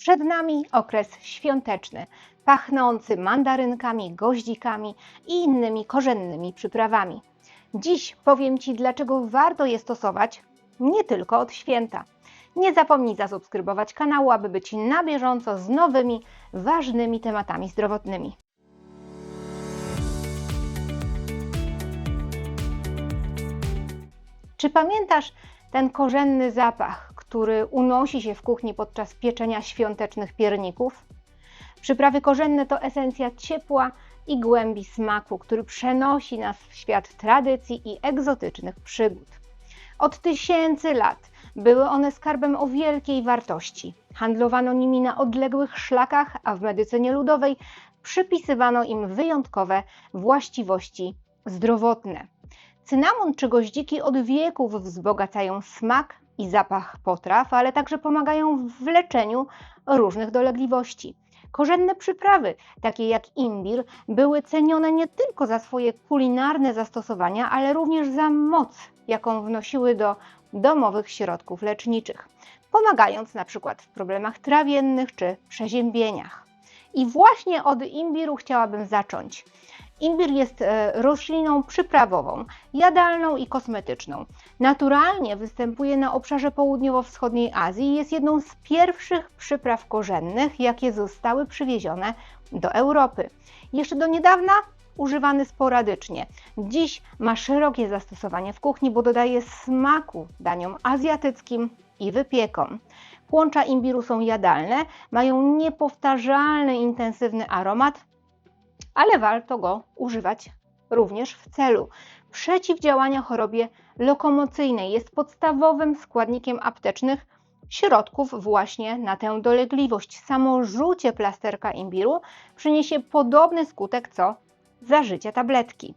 Przed nami okres świąteczny, pachnący mandarynkami, goździkami i innymi korzennymi przyprawami. Dziś powiem Ci, dlaczego warto je stosować nie tylko od święta. Nie zapomnij zasubskrybować kanału, aby być na bieżąco z nowymi, ważnymi tematami zdrowotnymi. Czy pamiętasz ten korzenny zapach, który unosi się w kuchni podczas pieczenia świątecznych pierników? Przyprawy korzenne to esencja ciepła i głębi smaku, który przenosi nas w świat tradycji i egzotycznych przygód. Od tysięcy lat były one skarbem o wielkiej wartości. Handlowano nimi na odległych szlakach, a w medycynie ludowej przypisywano im wyjątkowe właściwości zdrowotne. Cynamon czy goździki od wieków wzbogacają smak i zapach potraw, ale także pomagają w leczeniu różnych dolegliwości. Korzenne przyprawy, takie jak imbir, były cenione nie tylko za swoje kulinarne zastosowania, ale również za moc, jaką wnosiły do domowych środków leczniczych, pomagając na przykład w problemach trawiennych czy przeziębieniach. I właśnie od imbiru chciałabym zacząć. Imbir jest e, rośliną przyprawową, jadalną i kosmetyczną. Naturalnie występuje na obszarze południowo-wschodniej Azji i jest jedną z pierwszych przypraw korzennych, jakie zostały przywiezione do Europy. Jeszcze do niedawna używany sporadycznie. Dziś ma szerokie zastosowanie w kuchni, bo dodaje smaku daniom azjatyckim i wypiekom. Płącza imbiru są jadalne, mają niepowtarzalny, intensywny aromat, ale warto go używać również w celu przeciwdziałania chorobie lokomocyjnej. Jest podstawowym składnikiem aptecznych środków właśnie na tę dolegliwość. Samo plasterka imbiru przyniesie podobny skutek co zażycie tabletki.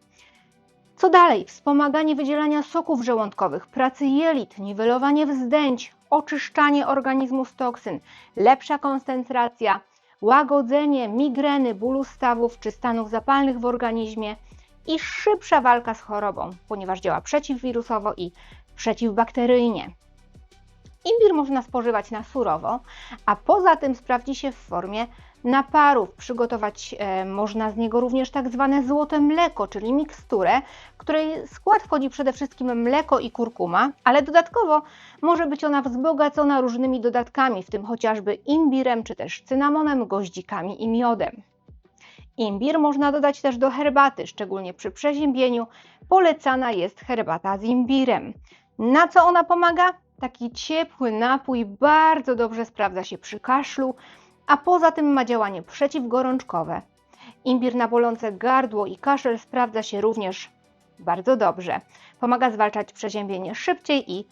Co dalej? Wspomaganie wydzielania soków żołądkowych, pracy jelit, niwelowanie wzdęć, oczyszczanie organizmu z toksyn, lepsza koncentracja, łagodzenie migreny, bólu stawów czy stanów zapalnych w organizmie i szybsza walka z chorobą, ponieważ działa przeciwwirusowo i przeciwbakteryjnie. Imbir można spożywać na surowo, a poza tym sprawdzi się w formie naparów. Przygotować e, można z niego również tak zwane złote mleko, czyli miksturę, której skład wchodzi przede wszystkim mleko i kurkuma, ale dodatkowo może być ona wzbogacona różnymi dodatkami, w tym chociażby imbirem, czy też cynamonem, goździkami i miodem. Imbir można dodać też do herbaty, szczególnie przy przeziębieniu. Polecana jest herbata z imbirem. Na co ona pomaga? Taki ciepły napój bardzo dobrze sprawdza się przy kaszlu, a poza tym ma działanie przeciwgorączkowe. Imbir na bolące gardło i kaszel sprawdza się również bardzo dobrze. Pomaga zwalczać przeziębienie szybciej i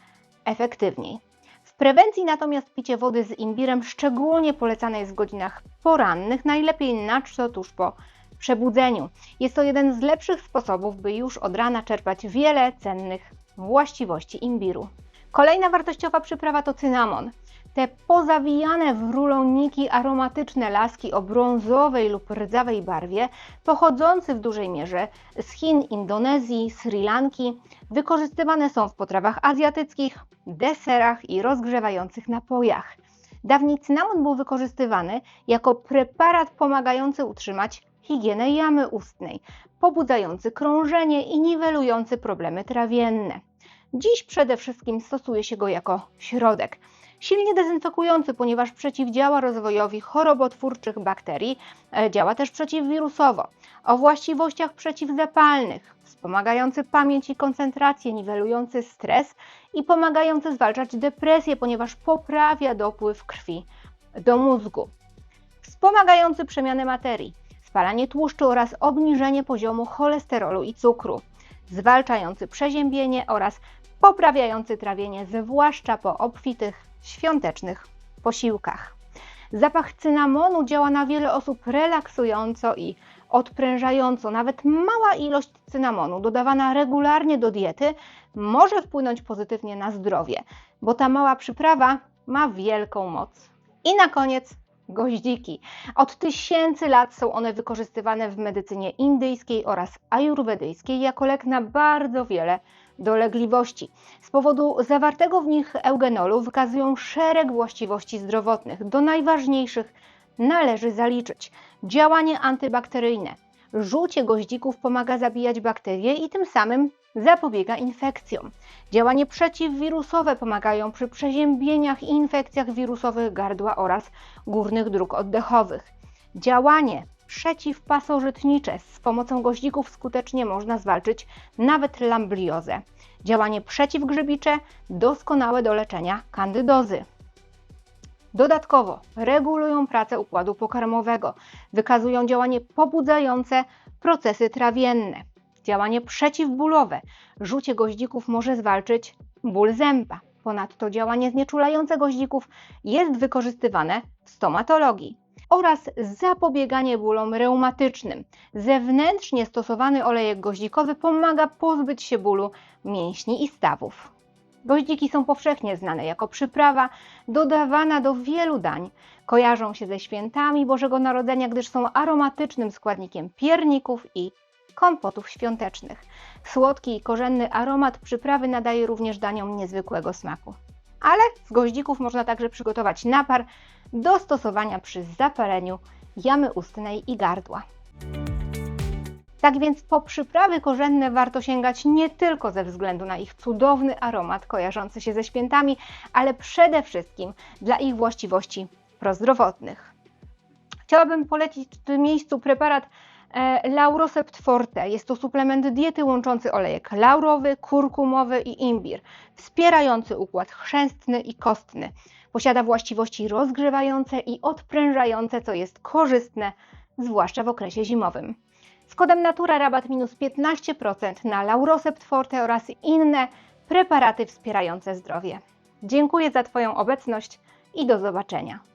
efektywniej. W prewencji natomiast picie wody z imbirem szczególnie polecane jest w godzinach porannych, najlepiej na czto tuż po przebudzeniu. Jest to jeden z lepszych sposobów, by już od rana czerpać wiele cennych właściwości imbiru. Kolejna wartościowa przyprawa to cynamon. Te pozawijane w ruloniki aromatyczne laski o brązowej lub rdzawej barwie, pochodzące w dużej mierze z Chin, Indonezji, Sri Lanki, wykorzystywane są w potrawach azjatyckich, deserach i rozgrzewających napojach. Dawniej cynamon był wykorzystywany jako preparat pomagający utrzymać higienę jamy ustnej, pobudzający krążenie i niwelujący problemy trawienne. Dziś przede wszystkim stosuje się go jako środek. Silnie dezynfekujący, ponieważ przeciwdziała rozwojowi chorobotwórczych bakterii, e, działa też przeciwwirusowo. O właściwościach przeciwzapalnych, wspomagający pamięć i koncentrację, niwelujący stres i pomagający zwalczać depresję, ponieważ poprawia dopływ krwi do mózgu. Wspomagający przemianę materii, spalanie tłuszczu oraz obniżenie poziomu cholesterolu i cukru, zwalczający przeziębienie oraz poprawiający trawienie, zwłaszcza po obfitych świątecznych posiłkach. Zapach cynamonu działa na wiele osób relaksująco i odprężająco. Nawet mała ilość cynamonu dodawana regularnie do diety może wpłynąć pozytywnie na zdrowie, bo ta mała przyprawa ma wielką moc. I na koniec goździki. Od tysięcy lat są one wykorzystywane w medycynie indyjskiej oraz ajurwedyjskiej jako lek na bardzo wiele dolegliwości. Z powodu zawartego w nich eugenolu wykazują szereg właściwości zdrowotnych. Do najważniejszych należy zaliczyć działanie antybakteryjne. Żółcie goździków pomaga zabijać bakterie i tym samym zapobiega infekcjom. Działanie przeciwwirusowe pomagają przy przeziębieniach i infekcjach wirusowych gardła oraz górnych dróg oddechowych. Działanie przeciwpasożytnicze z pomocą goździków skutecznie można zwalczyć nawet lambliozę. Działanie przeciwgrzybicze doskonałe do leczenia kandydozy. Dodatkowo regulują pracę układu pokarmowego, wykazują działanie pobudzające procesy trawienne, działanie przeciwbólowe. Rzucie goździków może zwalczyć ból zęba. Ponadto działanie znieczulające goździków jest wykorzystywane w stomatologii oraz zapobieganie bólom reumatycznym. Zewnętrznie stosowany olejek goździkowy pomaga pozbyć się bólu mięśni i stawów. Goździki są powszechnie znane jako przyprawa dodawana do wielu dań. Kojarzą się ze świętami Bożego Narodzenia, gdyż są aromatycznym składnikiem pierników i kompotów świątecznych. Słodki i korzenny aromat przyprawy nadaje również daniom niezwykłego smaku. Ale z goździków można także przygotować napar do stosowania przy zapaleniu jamy ustnej i gardła. Tak więc po przyprawy korzenne warto sięgać nie tylko ze względu na ich cudowny aromat kojarzący się ze świętami, ale przede wszystkim dla ich właściwości prozdrowotnych. Chciałabym polecić w tym miejscu preparat Laurosept Forte. Jest to suplement diety łączący olejek laurowy, kurkumowy i imbir, wspierający układ chrzęstny i kostny. Posiada właściwości rozgrzewające i odprężające, co jest korzystne, zwłaszcza w okresie zimowym. Z kodem Natura rabat minus 15% na Laurosept Forte oraz inne preparaty wspierające zdrowie. Dziękuję za Twoją obecność i do zobaczenia.